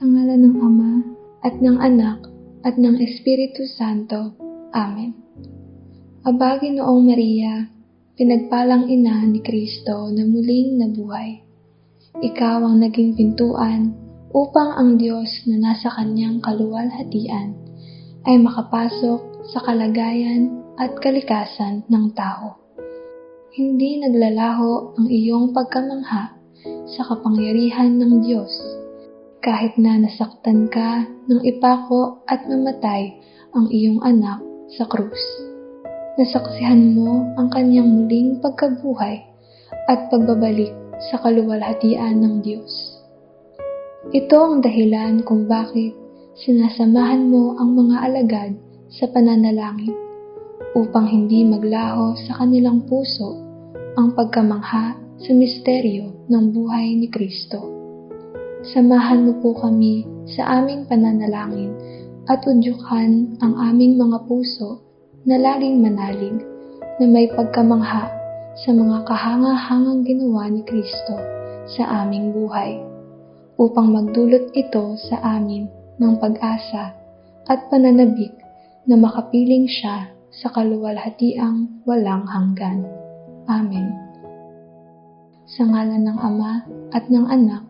Sa ngala ng Ama, at ng Anak, at ng Espiritu Santo. Amen. Aba, Ginoong Maria, pinagpalang ina ni Kristo na muling nabuhay. Ikaw ang naging pintuan upang ang Diyos na nasa kanyang kaluwalhatian ay makapasok sa kalagayan at kalikasan ng tao. Hindi naglalaho ang iyong pagkamangha sa kapangyarihan ng Diyos kahit na nasaktan ka ng ipako at mamatay ang iyong anak sa krus. Nasaksihan mo ang kanyang muling pagkabuhay at pagbabalik sa kaluwalhatian ng Diyos. Ito ang dahilan kung bakit sinasamahan mo ang mga alagad sa pananalangin upang hindi maglaho sa kanilang puso ang pagkamangha sa misteryo ng buhay ni Kristo. Samahan mo po kami sa aming pananalangin at udyukan ang aming mga puso na laging manalig na may pagkamangha sa mga kahanga-hangang ginawa ni Kristo sa aming buhay upang magdulot ito sa amin ng pag-asa at pananabik na makapiling siya sa kaluwalhatiang walang hanggan. Amen. Sa ngalan ng Ama at ng Anak